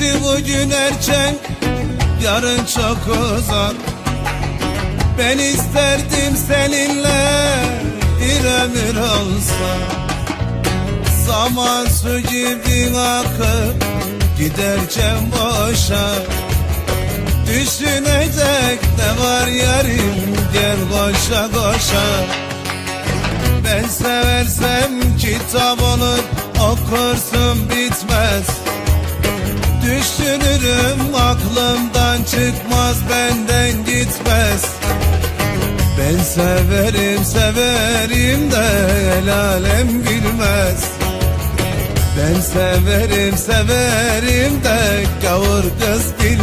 Bugün erken yarın çok uzak. Ben isterdim seninle bir ömür olsa. Zaman su gibi akıp giderken boşa. Düşünecek ne var yarim gel koşa koşa Ben seversem kitap olur okursun bitmez Düşünürüm aklımdan çıkmaz benden gitmez. Ben severim severim de el alem bilmez. Ben severim severim de gavur kız bilmez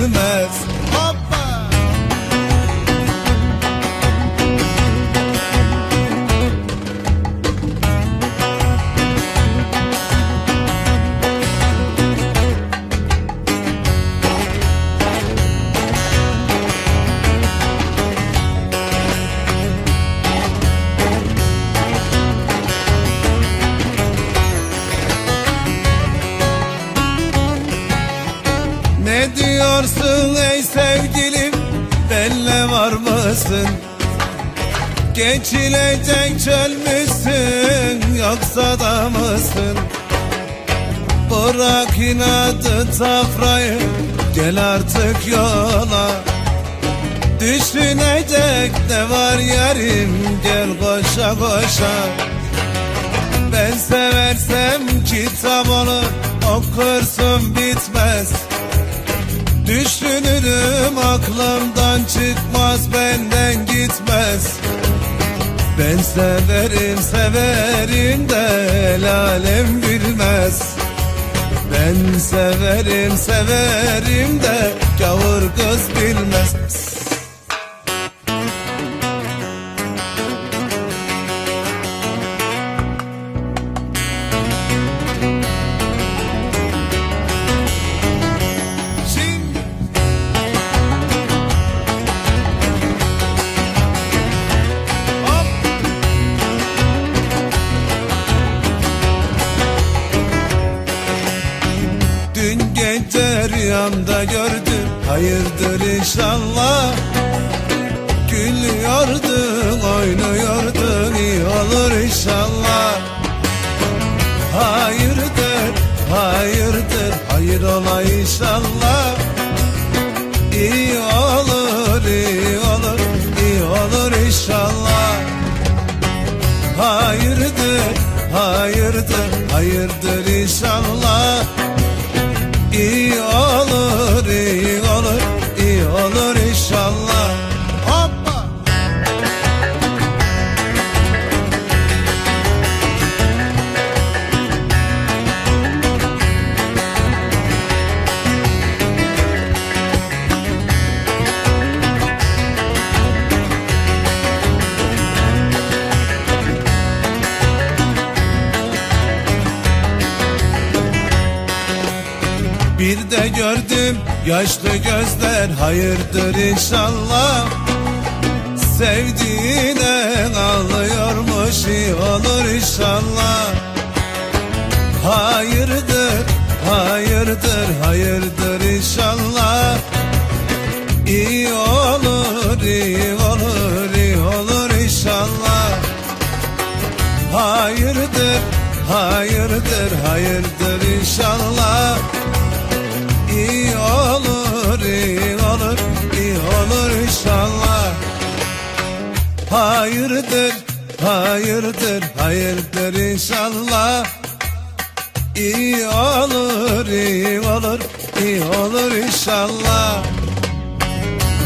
Ne diyorsun ey sevgilim benle var mısın? Geçilecek çöl müsün yoksa da mısın? Bırak inadı tafrayı gel artık yola Düşünecek ne var yarim gel koşa koşa Ben seversem kitap olur okursun bitmez Düşünürüm aklımdan çıkmaz benden gitmez. Ben severim severim de el alem bilmez. Ben severim severim de gavur kız bilmez rüyamda gördüm. Hayırdır inşallah. Gülüyordun, oynuyordun iyi olur inşallah. Hayırdır, hayırdır, hayır ola inşallah. İyi olur, iyi olur, iyi olur inşallah. Hayırdır, hayırdır, hayırdır inşallah İyi olur, iyi gördüm yaşlı gözler hayırdır inşallah. Sevdiğine ağlıyormuş iyi olur inşallah. Hayırdır, hayırdır, hayırdır inşallah. İyi olur, iyi olur, iyi olur inşallah. Hayırdır, hayırdır, hayırdır inşallah İyi olur, iyi olur, iyi olur inşallah. Hayırdır, hayırdır, hayırdır inşallah. İyi olur, iyi olur, iyi olur inşallah.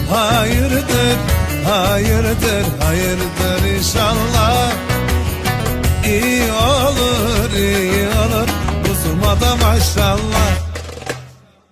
Hayırdır, hayırdır, hayırdır inşallah. İyi olur, iyi olur, uzuma da maşallah